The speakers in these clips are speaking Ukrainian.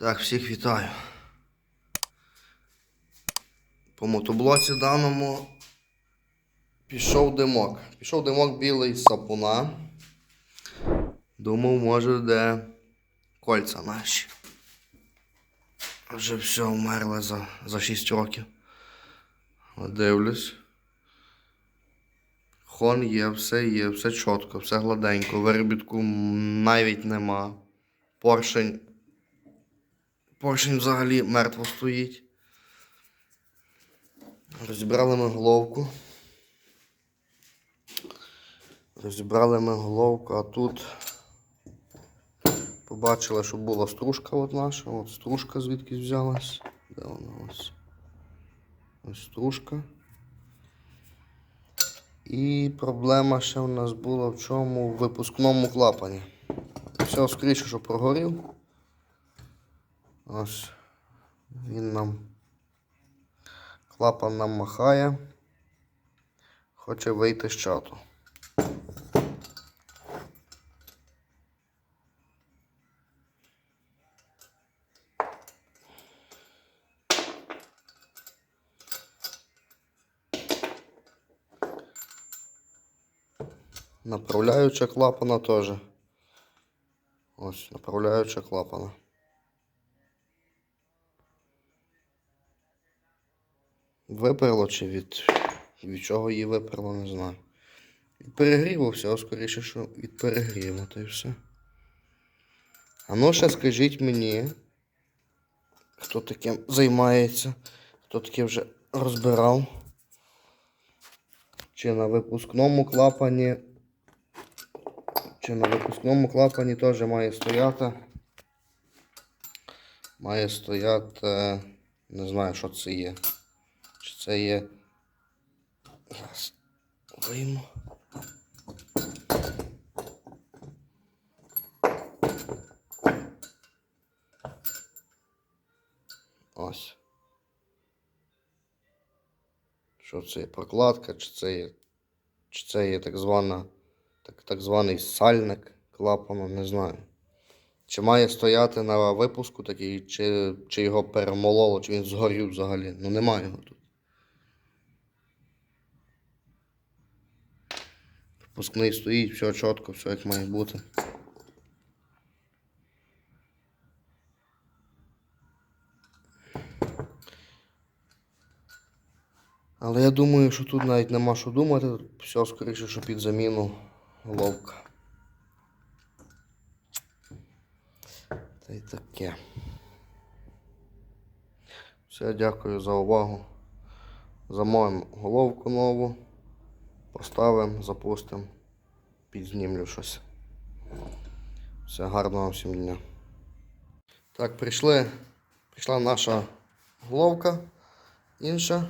Так, всіх вітаю. По мотоблоці даному пішов димок. Пішов димок білий сапуна. Думав, може, де кольця наші. Вже все вмерли за, за 6 років. Дивлюсь. Хон є, все є, все чітко, все гладенько. Виробітку навіть нема. Поршень. Поршень взагалі мертво стоїть. Розібрали ми головку. Розібрали ми головку, а тут побачили, що була стружка от наша. От стружка звідки взялась. Де вона ось? Ось стружка. І проблема ще в нас була в чому? В випускному клапані. Все, скоріше, що прогорів. Ось він нам клапан нам махає. Хоче вийти з чату. Направляюча клапана теж. Ось, направляюча клапана. Виперло чи від, від чого її виперло, не знаю. Від перегріву все, скоріше, що від перегріву, то й все. А ну ще скажіть мені, хто таким займається, хто таке вже розбирав. Чи на випускному клапані. Чи на випускному клапані теж має стояти. Має стояти. Не знаю, що це є. Чи це є. Зараз вийму. Ось. Що це є прокладка, чи це є, чи це є так звана, так, так званий сальник клапану, не знаю. Чи має стояти на випуску такий, чи, чи його перемололо, чи він згорів взагалі. Ну немає його тут. Випускний стоїть, все чітко, все як має бути. Але я думаю, що тут навіть нема що думати, все скоріше, що під заміну головка. Та й таке. Все, дякую за увагу. Замовимо головку нову, поставимо, запустимо, підзнімлю щось. Все, гарного всім дня. Так, прийшли, прийшла наша головка інша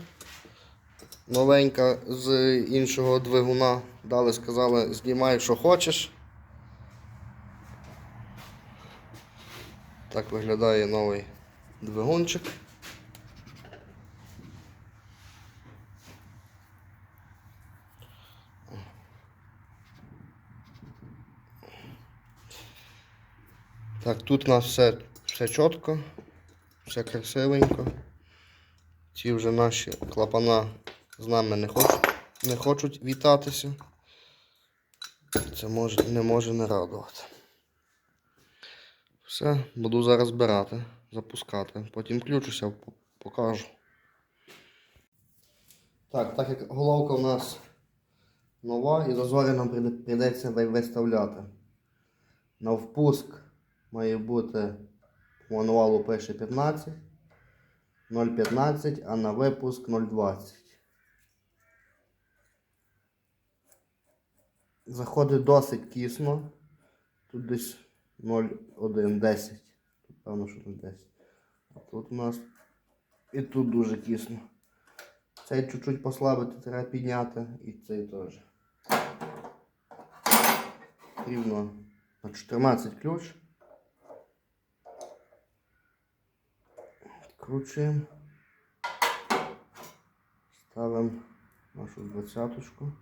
новенька з іншого двигуна. Дали, сказали, знімай, що хочеш. Так виглядає новий двигунчик. Так, тут у нас все, все чітко, все красивенько. Ці вже наші клапана з нами не хочуть, не хочуть вітатися. Це може, не може не радувати. Все, буду зараз збирати, запускати. Потім включуся, покажу. Так, так як головка у нас нова і зазори нам прийдеться виставляти. На впуск має бути по мануалу пише 15. 0,15, а на випуск 0,20. Заходить досить кісно. Тут десь 0,1, 10. Тут певно, що тут 10. А тут у нас і тут дуже кісно. Цей чуть-чуть послабити, треба підняти і цей теж. Рівно на 14 ключ. Закручуємо. Ставимо нашу двадцяточку.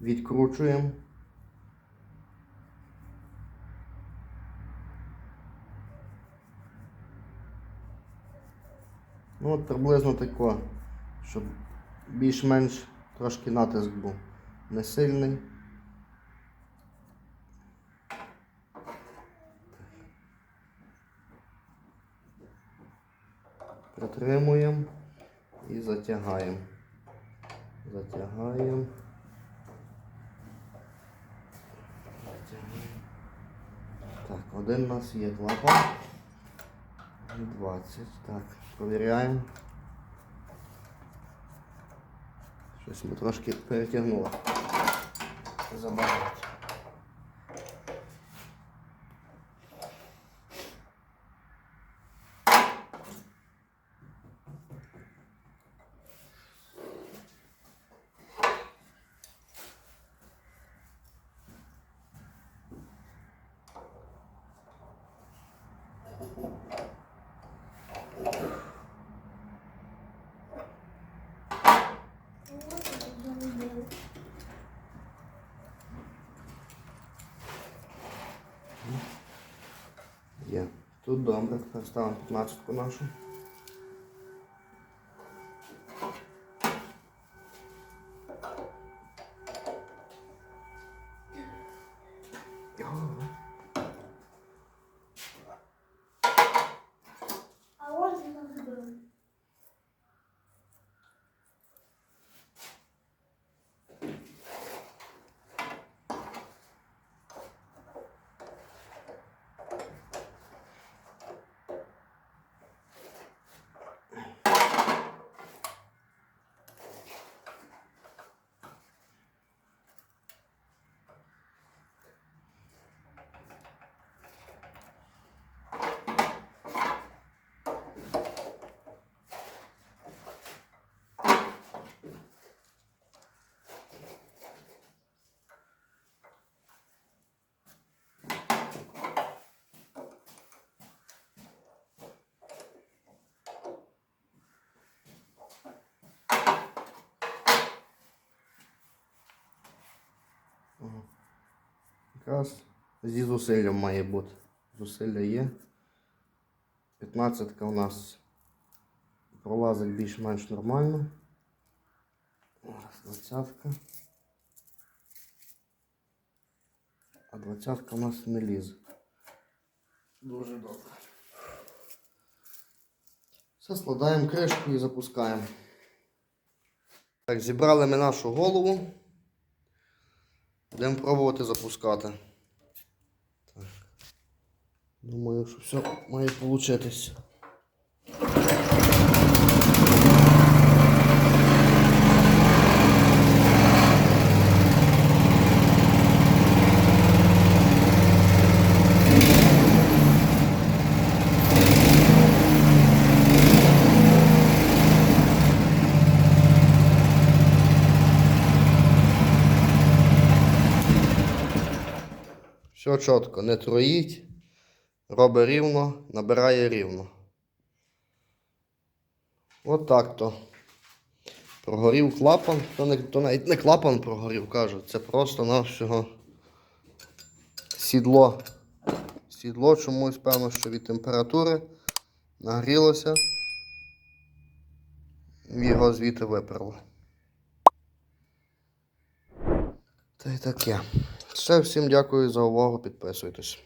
Відкручуємо. Ну от приблизно тако, щоб більш-менш трошки натиск був не сильний. Притримуємо і затягаємо. Затягаємо. Так, один у нас є клапан. І 20. Так, провіряємо. Щось ми трошки перетягнули. Забагато. Є. Тут добре. Ставимо 15 нашу. А ось вона забила. Якраз зі зусиллям має бути. Зусилля є. 15 у нас пролазить більш-менш нормально. Ось 20. А 20 у нас не лізе. Дуже добре. Все, складаємо кришку і запускаємо. Так, зібрали ми нашу голову. Будемо пробувати запускати. Так. Думаю, що все має получитись. Все чітко, не троїть, робить рівно, набирає рівно. От так то. Прогорів клапан, то, не, то навіть не клапан прогорів, кажуть, це просто навсього сідло. Сідло чомусь, певно, що від температури нагрілося. Його звідти виперло. Та й таке. Все, всім дякую за увагу, підписуйтесь.